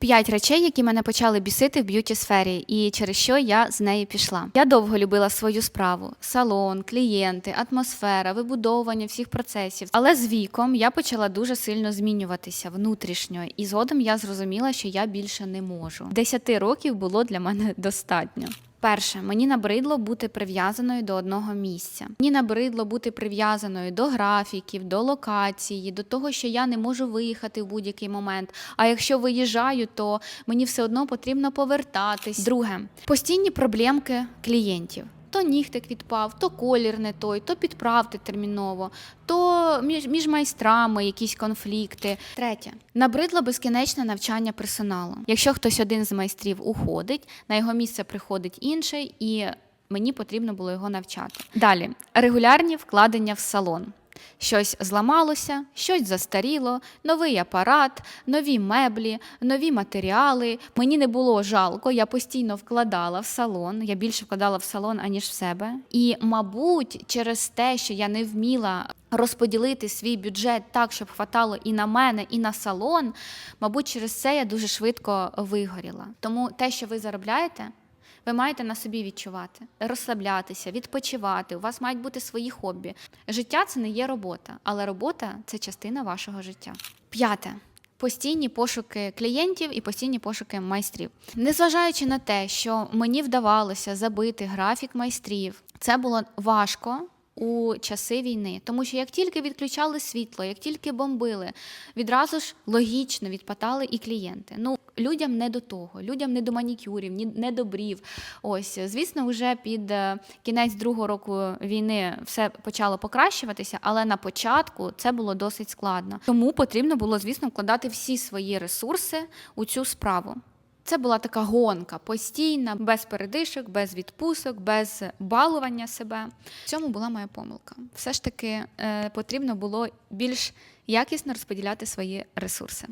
П'ять речей, які мене почали бісити в б'юті сфері, і через що я з неї пішла. Я довго любила свою справу: салон, клієнти, атмосфера, вибудовування всіх процесів. Але з віком я почала дуже сильно змінюватися внутрішньо, і згодом я зрозуміла, що я більше не можу. Десяти років було для мене достатньо. Перше, мені набридло бути прив'язаною до одного місця. Мені набридло бути прив'язаною до графіків, до локації, до того, що я не можу виїхати в будь-який момент. А якщо виїжджаю, то мені все одно потрібно повертатись. Друге, постійні проблемки клієнтів. То нігтик відпав, то колір не той, то підправте терміново, то між, між майстрами якісь конфлікти. Третє, набридло безкінечне навчання персоналу. Якщо хтось один з майстрів уходить, на його місце приходить інший, і мені потрібно було його навчати. Далі регулярні вкладення в салон. Щось зламалося, щось застаріло, новий апарат, нові меблі, нові матеріали. Мені не було жалко, я постійно вкладала в салон. Я більше вкладала в салон, аніж в себе. І, мабуть, через те, що я не вміла розподілити свій бюджет так, щоб хватало і на мене, і на салон, мабуть, через це я дуже швидко вигоріла. Тому те, що ви заробляєте. Ви маєте на собі відчувати, розслаблятися, відпочивати. У вас мають бути свої хобі. Життя це не є робота, але робота це частина вашого життя. П'яте. Постійні пошуки клієнтів і постійні пошуки майстрів. Незважаючи на те, що мені вдавалося забити графік майстрів, це було важко у часи війни, тому що як тільки відключали світло, як тільки бомбили, відразу ж логічно відпадали і клієнти. Ну людям не до того, людям не до манікюрів, ні не до брів. Ось звісно, вже під е, кінець другого року війни все почало покращуватися, але на початку це було досить складно. Тому потрібно було, звісно, вкладати всі свої ресурси у цю справу. Це була така гонка постійна, без передишок, без відпусок, без балування себе. В цьому була моя помилка. Все ж таки е, потрібно було більш якісно розподіляти свої ресурси.